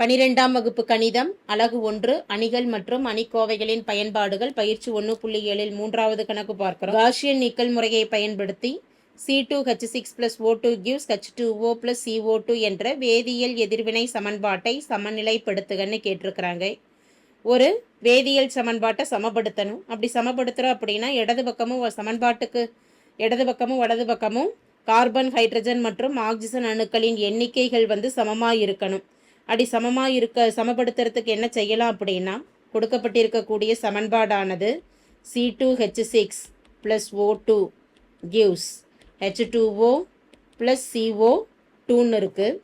பனிரெண்டாம் வகுப்பு கணிதம் அலகு ஒன்று அணிகள் மற்றும் அணிக்கோவைகளின் பயன்பாடுகள் பயிற்சி ஒன்று புள்ளி ஏழில் மூன்றாவது கணக்கு பார்க்கிறோம். காஷியன் நீக்கல் முறையை பயன்படுத்தி C two H six plus O two gives H two O plus O two என்ற வேதியியல் எதிர்வினை சமன்பாட்டை சமநிலைப்படுத்துகன்னு கேட்டிருக்கிறாங்க. ஒரு வேதியியல் சமன்பாட்டை சமப்படுத்தணும். அப்படி சமப்படுத்துகிறோம் அப்படின்னா இடது பக்கமும் சமன்பாட்டுக்கு இடது பக்கமும் வலது பக்கமும் கார்பன் ஹைட்ரஜன் மற்றும் ஆக்சிஜன் அணுக்களின் எண்ணிக்கைகள் வந்து சமமாக இருக்கணும் அப்படி சமமாக இருக்க சமப்படுத்துறதுக்கு என்ன செய்யலாம் அப்படின்னா கொடுக்கப்பட்டிருக்கக்கூடிய சமன்பாடானது C two H six plus O two gives H two O plus CO டூன்னு இருக்குது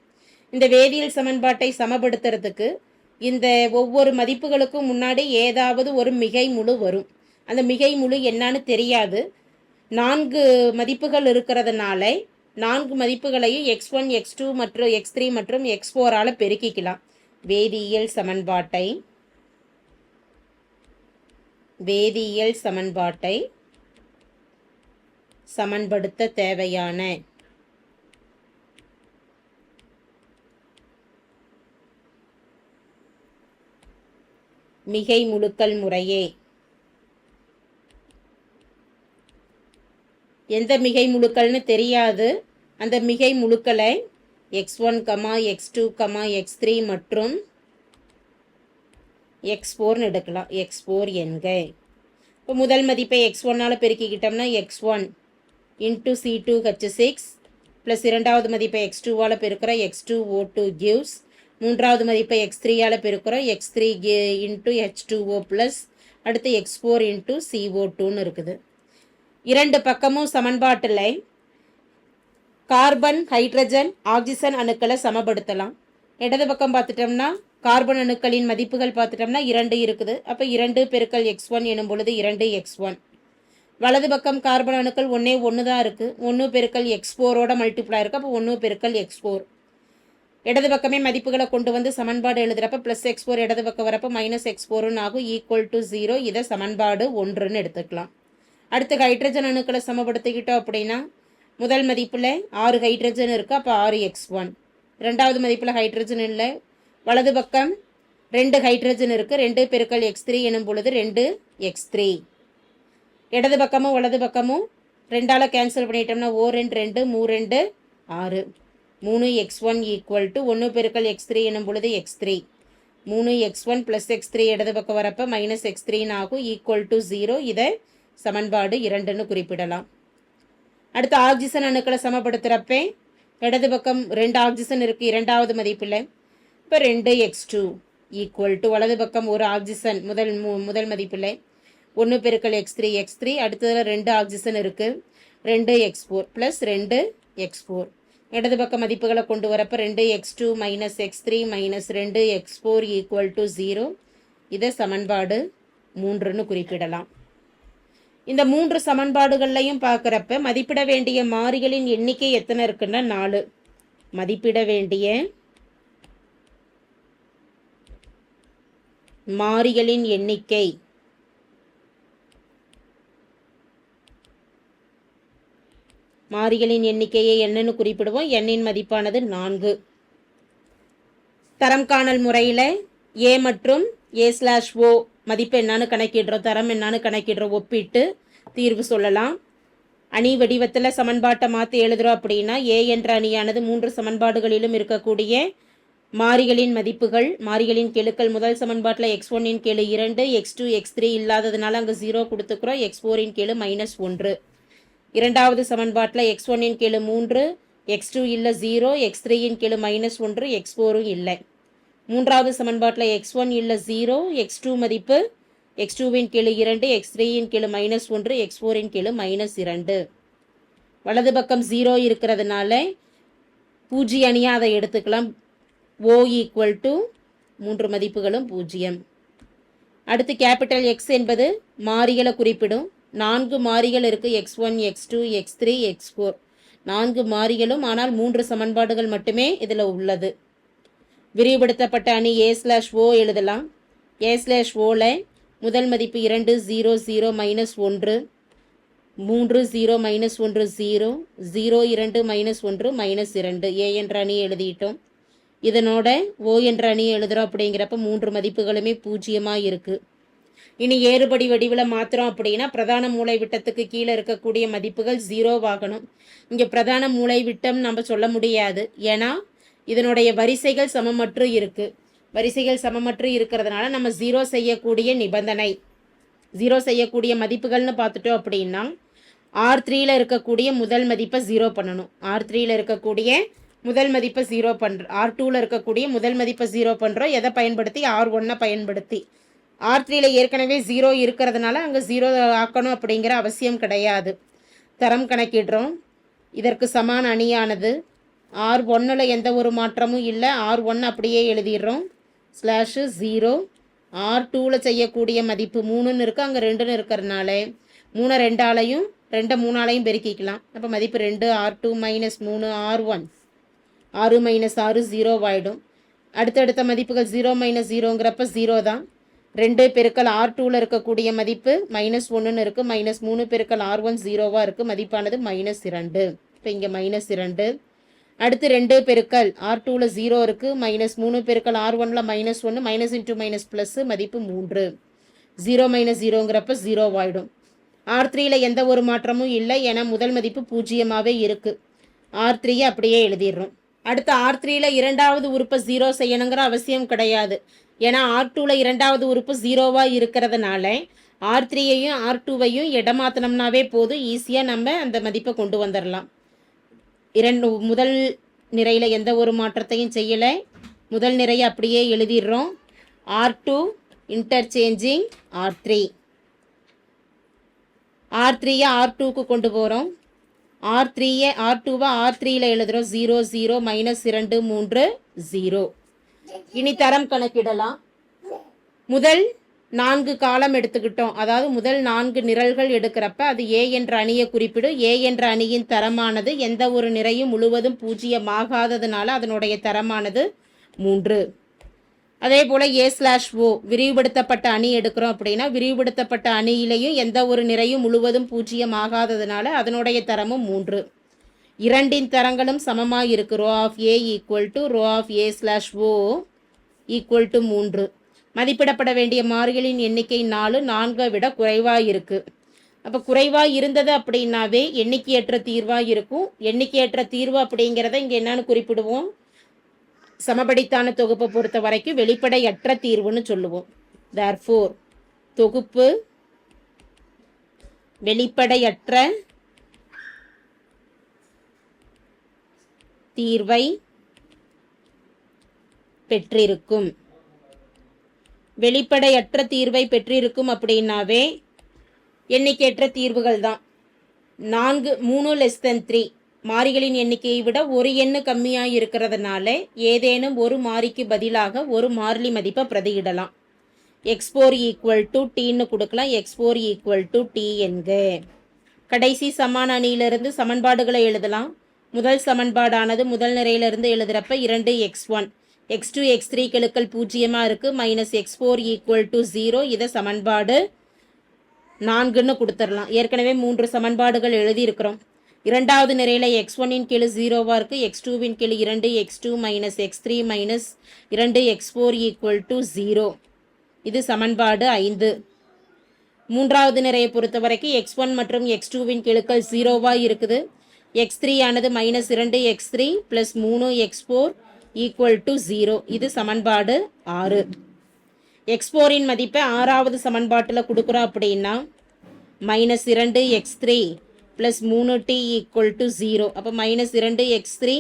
இந்த வேதியியல் சமன்பாட்டை சமப்படுத்துறதுக்கு இந்த ஒவ்வொரு மதிப்புகளுக்கும் முன்னாடி ஏதாவது ஒரு மிகை முழு வரும். அந்த மிகை முழு என்னன்னு தெரியாது. நான்கு மதிப்புகள் இருக்கிறதுனால நான்கு மதிப்புகளையும் எக்ஸ் ஒன் எக்ஸ் டூ மற்றும் எக்ஸ் த்ரீ மற்றும் எக்ஸ் ஃபோரால் பெருக்கிக்கலாம். வேதியியல் சமன்பாட்டை. வேதியியல் சமன்பாட்டை சமன்படுத்த தேவையான மிகை முழுக்கல் முறையே எந்த மிகை முழுக்கள்னு தெரியாது. அந்த மிகை முழுக்களை X one comma X two comma X three மற்றும் எக்ஸ் ஃபோர்னு எடுக்கலாம். எக்ஸ் ஃபோர் என்க. இப்போ முதல் மதிப்பை எக்ஸ் ஒன்னால் பெருக்கிக்கிட்டோம்னா X one into C two H six plus இரண்டாவது மதிப்பை எக்ஸ் டூவால் பெருக்கிறோம் X two O two gives மூன்றாவது மதிப்பை எக்ஸ் த்ரீயால் பெருக்கிறோம் X three into H two O plus அடுத்து எக்ஸ் ஃபோர் இன்ட்டு சிஓ டூன்னு இருக்குது. இரண்டு பக்கமும் சமன்பாட்டில் கார்பன் ஹைட்ரஜன் ஆக்சிஜன் அணுக்களை சமப்படுத்தலாம். இடது பக்கம் பார்த்துட்டோம்னா கார்பன் அணுக்களின் மதிப்புகள் பார்த்துட்டோம்னா இரண்டு இருக்குது. அப்போ இரண்டு பெருக்கல் எக்ஸ் ஒன் எனும் பொழுது இரண்டு எக்ஸ் ஒன். வலது பக்கம் கார்பன் அணுக்கள் ஒன்றே ஒன்று தான் இருக்குது ஒன்று பெருக்கல் எக்ஸ் ஃபோரோட மல்டிப்ளை இருக்குது அப்போ ஒன்று பெருக்கல் எக்ஸ் ஃபோர். இடது பக்கமே மதிப்புகளை கொண்டு வந்து சமன்பாடு எழுதுகிறப்ப ப்ளஸ் எக்ஸ் ஃபோர் இடது பக்கம் வரப்போ மைனஸ் எக்ஸ் ஃபோருன்னு ஆகும். ஈக்குவல் டு ஜீரோ இதை சமன்பாடு ஒன்றுன்னு எடுத்துக்கலாம். அடுத்து ஹைட்ரஜன் அணுக்களை சமப்படுத்திக்கிட்டோம் அப்படின்னா முதல் மதிப்பில் ஆறு ஹைட்ரஜன் இருக்குது அப்போ ஆறு எக்ஸ் ஒன் ரெண்டாவது மதிப்பில் ஹைட்ரஜன் இல்லை. வலது பக்கம் ரெண்டு ஹைட்ரஜன் இருக்குது ரெண்டு பெருக்கல் எக்ஸ் த்ரீ எனும் பொழுது ரெண்டு எக்ஸ் த்ரீ இடது பக்கமும் வலது பக்கமும் ரெண்டால் கேன்சல் பண்ணிட்டோம்னா ஓ ரெண்டு ரெண்டு மூ ரெண்டு ஆறு. மூணு எக்ஸ் ஒன் ஈக்குவல் டு ஒன்று பெருக்கல் எக்ஸ் த்ரீ எனும் பொழுது எக்ஸ் த்ரீ மூணு X one plus X three இடது பக்கம் வரப்போ மைனஸ் எக்ஸ் த்ரீன்னு ஆகும் ஈக்குவல் டு ஜீரோ இதை சமன்பாடு இரண்டுன்னு குறிப்பிடலாம். அடுத்து ஆக்சிஜன் அணுக்களை சமப்படுத்துகிறப்ப இடது பக்கம் ரெண்டு ஆக்சிஜன் இருக்குது இரண்டாவது மதிப்பில் இப்போ ரெண்டு எக்ஸ் டூ ஈக்குவல் டு வலது பக்கம் ஒரு ஆக்சிஜன் முதல் மு முதல் மதிப்பில் ஒன்று பெருக்கல் எக்ஸ் த்ரீ எக்ஸ் த்ரீ அடுத்ததில் ரெண்டு ஆக்சிஜன் இருக்குது ரெண்டு எக்ஸ் ஃபோர் ப்ளஸ் ரெண்டு எக்ஸ் ஃபோர் இடது பக்க மதிப்புகளை கொண்டு வரப்போ ரெண்டு X two minus X three minus ரெண்டு X four equal to zero இதை சமன்பாடு மூன்றுன்னு குறிப்பிடலாம். இந்த மூன்று சமன்பாடுகள்லையும் பார்க்குறப்ப மதிப்பிட வேண்டிய மாறிகளின் எண்ணிக்கை எத்தனை இருக்குன்னா நாலு. மதிப்பிட வேண்டிய மாறிகளின் எண்ணிக்கை. மாறிகளின் எண்ணிக்கையை என்னன்னு குறிப்பிடுவோம். எண்ணின் மதிப்பானது நான்கு. தரம் காணல் முறையில் ஏ மற்றும் ஏ ஸ்லாஷ் ஓ மதிப்பு என்னன்னு கணக்கிடுறோம் தரம் என்னன்னு கணக்கிடுறோம் ஒப்பிட்டு தீர்வு சொல்லலாம். அணி வடிவத்தில் சமன்பாட்டை மாற்றி எழுதுகிறோம் அப்படின்னா ஏ என்ற அணியானது மூன்று சமன்பாடுகளிலும் இருக்கக்கூடிய மாறிகளின் மதிப்புகள் மாறிகளின் கெழுக்கள் முதல் சமன்பாட்டில் எக்ஸ் ஒன்னின் கெழு இரண்டு எக்ஸ் டூ எக்ஸ் த்ரீ இல்லாததுனால அங்கே ஜீரோ கொடுத்துக்கிறோம். எக்ஸ் ஃபோரின் கெழு மைனஸ் ஒன்று. இரண்டாவது சமன்பாட்டில் எக்ஸ் ஒன்னின் கெழு மூன்று எக்ஸ் டூ இல்லை ஜீரோ எக்ஸ் த்ரீயின் கெழு மைனஸ் ஒன்று எக்ஸ் ஃபோரும் இல்லை. மூன்றாவது சமன்பாட்டில் எக்ஸ் ஒன் இல்லை ஜீரோ எக்ஸ் டூ மதிப்பு எக்ஸ் டூவின் கீழே இரண்டு எக்ஸ் த்ரீயின் கீழே மைனஸ் ஒன்று எக்ஸ் ஃபோரின் கீழே மைனஸ் இரண்டு. வலது பக்கம் ஜீரோ இருக்கிறதுனால பூஜ்ஜிய அணியாக அதை எடுத்துக்கலாம். ஓ ஈக்குவல் டு மூன்று மதிப்புகளும் பூஜ்ஜியம். அடுத்து கேபிட்டல் எக்ஸ் என்பது மாறிகளை குறிப்பிடும். நான்கு மாறிகள் இருக்குது x one x two x three x four நான்கு மாறிகளும் ஆனால் மூன்று சமன்பாடுகள் மட்டுமே இதில் உள்ளது. விரிவுபடுத்தப்பட்ட அணி ஏ ஸ்லாஷ் ஓ எழுதலாம். ஏ ஸ்லாஷ் ஓவில் முதல் மதிப்பு இரண்டு ஜீரோ ஜீரோ மைனஸ் ஒன்று மூன்று ஜீரோ மைனஸ் ஒன்று ஜீரோ ஜீரோ இரண்டு மைனஸ் ஒன்று மைனஸ் இரண்டு. ஏ என்ற அணி எழுதிட்டோம். இதனோட ஓ என்ற அணியை எழுதுகிறோம் அப்படிங்கிறப்ப மூன்று மதிப்புகளுமே பூஜ்ஜியமாக இருக்குது இனி ஏறுபடி வடிவில் மாத்திரம் அப்படின்னா பிரதான மூளை விட்டத்துக்கு கீழே இருக்கக்கூடிய மதிப்புகள் ஜீரோவாகணும் இங்கே பிரதான மூளை விட்டம் நம்ம சொல்ல முடியாது. ஏன்னா இதனுடைய வரிசைகள் சமமற்று இருக்குது வரிசைகள் சமமற்று இருக்கிறதுனால நம்ம ஜீரோ செய்யக்கூடிய நிபந்தனை. ஜீரோ செய்யக்கூடிய மதிப்புகள்னு பார்த்துட்டோம் அப்படின்னா ஆர் த்ரீயில் இருக்கக்கூடிய முதல் மதிப்பை ஜீரோ பண்ணணும். ஆர் த்ரீயில் இருக்கக்கூடிய முதல் மதிப்பை ஜீரோ பண்ணுறோம் ஆர் டூவில் இருக்கக்கூடிய முதல் மதிப்பை ஜீரோ பண்ணுறோம் எதை பயன்படுத்தி? ஆர் ஒன்னை பயன்படுத்தி. ஆர் த்ரீயில் ஏற்கனவே ஜீரோ இருக்கிறதுனால அங்கே ஜீரோ ஆக்கணும் அப்படிங்கிற அவசியம் கிடையாது. தரம் கணக்கிடுறோம். இதற்கு சமான அணியானது. ஆர் ஒன்னில் எந்த ஒரு மாற்றமும் இல்லை. ஆர் ஒன் அப்படியே எழுதிடுறோம். ஸ்லாஷு ஜீரோ ஆர் டூவில் செய்யக்கூடிய மதிப்பு மூணுன்னு இருக்குது அங்கே ரெண்டுன்னு இருக்கிறதுனால மூணு ரெண்டாலையும் ரெண்டை மூணாலையும் பெருக்கிக்கலாம். அப்போ மதிப்பு ரெண்டு ஆர் டூ மைனஸ் மூணு ஆர் ஒன் ஆறு மைனஸ் ஆறு ஜீரோவாயிடும் அடுத்தடுத்த மதிப்புகள் ஜீரோ மைனஸ் ஜீரோங்கிறப்ப ஜீரோ தான். ரெண்டு பெருக்கல் ஆர் டூவில் இருக்கக்கூடிய மதிப்பு மைனஸ் ஒன்றுன்னு இருக்குது மைனஸ் மூணு பெருக்கல் ஆர் ஒன் ஜீரோவாக இருக்குது மதிப்பானது மைனஸ் இரண்டு. இப்போ இங்கே மைனஸ் இரண்டு. அடுத்து ரெண்டு பெருக்கல். ஆர் டூவில் ஜீரோ இருக்குது மைனஸ் மூணு பெருக்கல் ஆர் ஒனில் மைனஸ் ஒன்று மைனஸ் இன்ட்டு மைனஸ் ப்ளஸ்ஸு மதிப்பு மூன்று. ஜீரோ மைனஸ் ஜீரோங்கிறப்ப ஜீரோவாயிடும் ஆர் த்ரீயில் எந்த ஒரு மாற்றமும் இல்லை ஏன்னா முதல் மதிப்பு பூஜ்ஜியமாகவே இருக்குது ஆர் த்ரீயை அப்படியே எழுதிடுறோம். அடுத்து ஆர் த்ரீயில் இரண்டாவது உறுப்பை ஜீரோ செய்யணுங்கிற அவசியம் கிடையாது. ஏன்னா ஆர் டூவில் இரண்டாவது உறுப்பு ஜீரோவாக இருக்கிறதுனால ஆர் த்ரீயையும் ஆர் டூவையும் இடமாத்தினோம்னாவே போதும். ஈஸியாக நம்ம அந்த மதிப்பை கொண்டு வந்துடலாம் இரண்டு முதல் நிறையில் எந்த ஒரு மாற்றத்தையும் செய்யலை. முதல் நிறைய அப்படியே எழுதிடுறோம். R two interchanging R three R த்ரீயை ஆர் டூக்கு கொண்டு போகிறோம் ஆர் த்ரீயை ஆர் டூவை ஆர் த்ரீயில் எழுதுகிறோம் ஜீரோ ஜீரோ மைனஸ் இரண்டு மூன்று ஜீரோ இனி தரம் கணக்கிடலாம். முதல் நான்கு காலம் எடுத்துக்கிட்டோம். அதாவது முதல் நான்கு நிரல்கள் எடுக்கிறப்ப அது ஏ என்ற அணியை குறிப்பிடும். ஏ என்ற அணியின் தரமானது எந்த ஒரு நிறையும் முழுவதும் பூஜ்ஜியமாகாததுனால அதனுடைய தரமானது மூன்று. அதே போல் ஏ ஸ்லாஷ் ஓ விரிவுபடுத்தப்பட்ட அணி எடுக்கிறோம் அப்படின்னா விரிவுபடுத்தப்பட்ட அணியிலையும் எந்த ஒரு நிறையும் முழுவதும் பூஜ்ஜியமாகாததுனால அதனுடைய தரமும் மூன்று. இரண்டின் தரங்களும் சமமாக இருக்கு row of A equal to row of A slash O equal to மூன்று. மதிப்பிடப்பட வேண்டிய மாறிகளின் எண்ணிக்கை நாலு நான்கை விட குறைவாக இருக்குது அப்போ குறைவாக இருந்தது அப்படின்னாவே எண்ணிக்கையற்ற தீர்வாக இருக்கும் எண்ணிக்கையற்ற தீர்வு அப்படிங்கிறத இங்கே என்னன்னு குறிப்பிடுவோம். சமபடித்தான தொகுப்பை பொறுத்த வரைக்கும் வெளிப்படையற்ற தீர்வுன்னு சொல்லுவோம். தேர்ஃபோர் தொகுப்பு வெளிப்படையற்ற தீர்வை பெற்றிருக்கும். வெளிப்படையற்ற தீர்வை பெற்றிருக்கும் அப்படின்னாவே எண்ணிக்கையற்ற தீர்வுகள் தான் நான்கு மூணு லெஸ் தென் த்ரீ மாறிகளின் எண்ணிக்கையை விட ஒரு எண்ணு கம்மியாக இருக்கிறதுனால ஏதேனும் ஒரு மாறிக்கு பதிலாக ஒரு மாறிலி மதிப்பை பிரதியிடலாம். எக்ஸ் ஃபோர் ஈக்குவல் டு டீன்னு கொடுக்கலாம். X four equal to T என்க. கடைசி சமான அணியிலிருந்து சமன்பாடுகளை எழுதலாம். முதல் சமன்பாடானது முதல் நிறையிலிருந்து எழுதுகிறப்ப இரண்டு x one x two x three கெழுக்கள் பூஜ்ஜியமாக இருக்குது minus x four equal to zero இதை சமன்பாடு நான்குன்னு கொடுத்துடலாம். ஏற்கனவே மூன்று சமன்பாடுகள் எழுதியிருக்கிறோம். இரண்டாவது நிறையில் எக்ஸ் ஒன்னின் கீழ் ஜீரோவாக இருக்குது எக்ஸ் டூவின் கீழ் இரண்டு x two minus x three minus இரண்டு x four equal to zero இது சமன்பாடு ஐந்து. மூன்றாவது நிறையை பொறுத்த வரைக்கும் எக்ஸ் ஒன் மற்றும் எக்ஸ் டூவின் கெழுக்கள் ஜீரோவாக இருக்குது. எக்ஸ் த்ரீ ஆனது மைனஸ் இரண்டு எக்ஸ் த்ரீ ப்ளஸ் மூணு x four equal to zero இது சமன்பாடு ஆறு. எக்ஸ் ஃபோரின் மதிப்பை ஆறாவது சமன்பாட்டில் கொடுக்குறோம் அப்படின்னா மைனஸ் இரண்டு எக்ஸ் த்ரீ ப்ளஸ் மூணு டி ஈக்குவல் டு ஜீரோ அப்போ மைனஸ் இரண்டு எக்ஸ் த்ரீ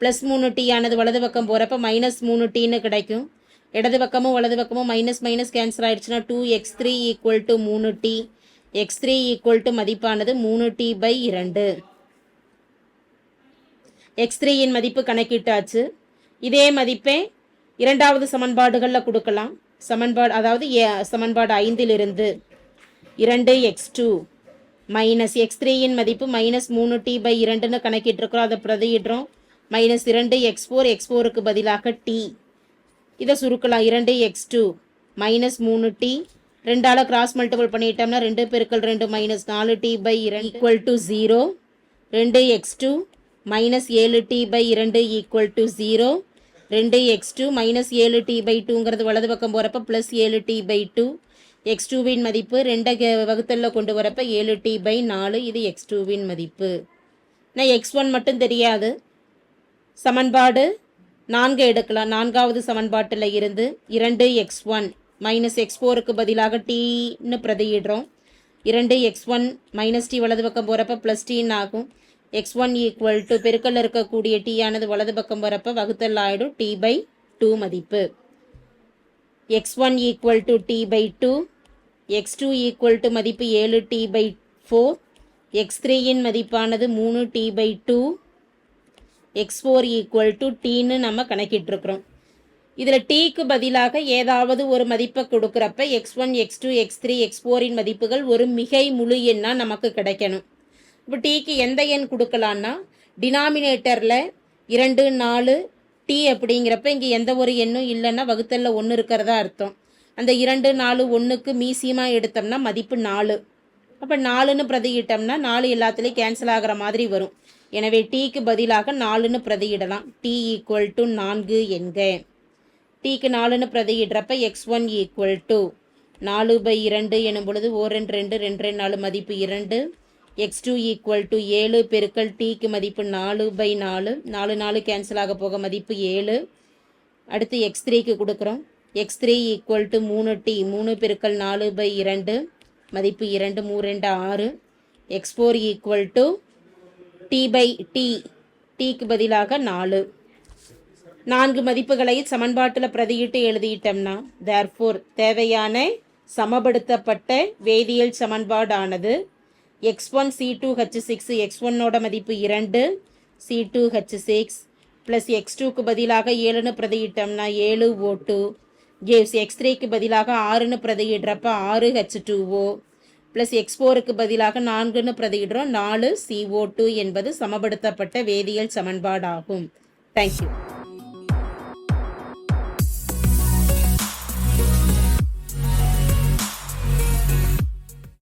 ப்ளஸ் மூணு டி ஆனது வலது பக்கம் போகிறப்ப மைனஸ் மூணு டீன்னு கிடைக்கும். இடது பக்கமும் வலது பக்கமும் மைனஸ் மைனஸ் கேன்சல் ஆயிடுச்சுன்னா two x three equal to மூணு T x three equal to மதிப்பானது மூணு டி பை இரண்டு. எக்ஸ் த்ரீயின் மதிப்பு கணக்கிட்டாச்சு. இதே மதிப்பை இரண்டாவது சமன்பாடுகளில் கொடுக்கலாம். சமன்பாடு அதாவது ஏ- சமன்பாடு ஐந்திலிருந்து இரண்டு எக்ஸ் டூ மைனஸ் எக்ஸ் த்ரீயின் மதிப்பு மைனஸ் மூணு டி பை இரண்டுன்னு கணக்கிட்டுருக்குறோம் அதை பிரதியிடுறோம். மைனஸ் இரண்டு எக்ஸ் ஃபோர் எக்ஸ் ஃபோருக்கு பதிலாக டி. இதை சுருக்கலாம். இரண்டு எக்ஸ் டூ மைனஸ் மூணு டி. ரெண்டால் கிராஸ் மல்டிபிள் பண்ணிட்டோம்னா ரெண்டு பெருக்கள் ரெண்டு மைனஸ் நாலு டி பை இரண்டு ஈக்குவல் டு ஜீரோ ரெண்டு எக்ஸ் டூ மைனஸ் ஏழு டி பை இரண்டு ஈக்குவல் டு ஜீரோ ரெண்டு எக்ஸ் டூ மைனஸ் ஏழு டி பை டூங்கிறது வலது பக்கம் போகிறப்ப ப்ளஸ் ஏழு டி பை டூ எக்ஸ் டூவின் மதிப்பு ரெண்டை வகுத்தலில் கொண்டு வரப்ப ஏழு டி பை நாலு. இது எக்ஸ் டூவின் மதிப்பு. நான் எக்ஸ் ஒன் மட்டும் தெரியாது. சமன்பாடு நான்கு எடுக்கலாம். நான்காவது சமன்பாட்டில் இருந்து இரண்டு எக்ஸ் ஒன் மைனஸ் எக்ஸ் ஃபோருக்கு பதிலாக டீன்னு பிரதியிடுறோம். இரண்டு எக்ஸ் ஒன் மைனஸ் டி வலது பக்கம் போகிறப்ப ப்ளஸ் டீன்னு ஆகும். எக்ஸ் ஒன் ஈக்குவல் டு பெருக்கல்ல இருக்கக்கூடிய டி ஆனது வலது பக்கம் போகிறப்ப வகுத்தல் ஆகிடும் டி பை டூ மதிப்பு. X one equal to T by two x two equal to மதிப்பு ஏழு. டி பை ஃபோர் எக்ஸ் த்ரீயின் மதிப்பானது மூணு. T by two x four equal to டீன்னு நம்ம கணக்கிட்டுருக்குறோம். இதில் டீக்கு பதிலாக ஏதாவது ஒரு மதிப்பை கொடுக்குறப்ப x one x two x three x foreign மதிப்புகள் ஒரு மிகை முழு எண்ணாக நமக்கு கிடைக்கணும். இப்போ டீக்கு எந்த எண் கொடுக்கலான்னா? டினாமினேட்டரில் இரண்டு நாலு டி அப்படிங்கிறப்ப இங்கே எந்த ஒரு எண்ணும் இல்லைன்னா வகுத்தலில் ஒன்று இருக்கிறதா அர்த்தம். அந்த இரண்டு நாலு ஒன்றுக்கு மீசியமாக எடுத்தோம்னா மதிப்பு நாலு. அப்போ நாலுன்னு பிரதியிட்டோம்னா நாலு எல்லாத்துலேயும் கேன்சல் ஆகிற மாதிரி வரும். எனவே டீக்கு பதிலாக நாலுன்னு பிரதியிடலாம். டி ஈக்குவல் டு நான்கு என்க. டீக்கு நாலுன்னு பிரதியிடுறப்ப எக்ஸ் ஒன் ஈக்குவல் டு நாலு பை இரண்டு எனும் பொழுது ஓ ரெண்டு ரெண்டு ரெண்டு ரெண்டு நாலு மதிப்பு இரண்டு. எக்ஸ் டூ ஈக்குவல் டு ஏழு பெருக்கல் டீக்கு மதிப்பு நாலு பை நாலு. நாலு நாலு கேன்சல் ஆக போக மதிப்பு ஏழு. அடுத்து எக்ஸ் த்ரீக்கு கொடுக்குறோம். எக்ஸ் த்ரீ ஈக்குவல் டு மூணு டி மூணு பெருக்கல் நாலு பை இரண்டு. மதிப்பு இரண்டு மூ ரெண்டு ஆறு. X four equal to T by T டீக்கு பதிலாக நாலு. நான்கு மதிப்புகளை சமன்பாட்டில் பிரதியிட்டு எழுதிட்டோம்னா தேர்ஃபோர் தேவையான சமப்படுத்தப்பட்ட வேதியியல் சமன்பாடானது x one C two H six x ஒன்னோட மதிப்பு இரண்டு C two H six plus x டூக்கு பதிலாக ஏழுன்னு பிரதியிட்டோம்னா ஏழு ஓ டூ கேவ்ஸ் எக்ஸ் த்ரீக்கு பதிலாக ஆறுன்னு பிரதியிடுறப்ப ஆறு H two O plus x ஃபோருக்கு பதிலாக நான்குன்னு பிரதியிடுறோம். நாலு சிஓ டூ என்பது சமப்படுத்தப்பட்ட வேதியியல் சமன்பாடாகும். தேங்க்யூ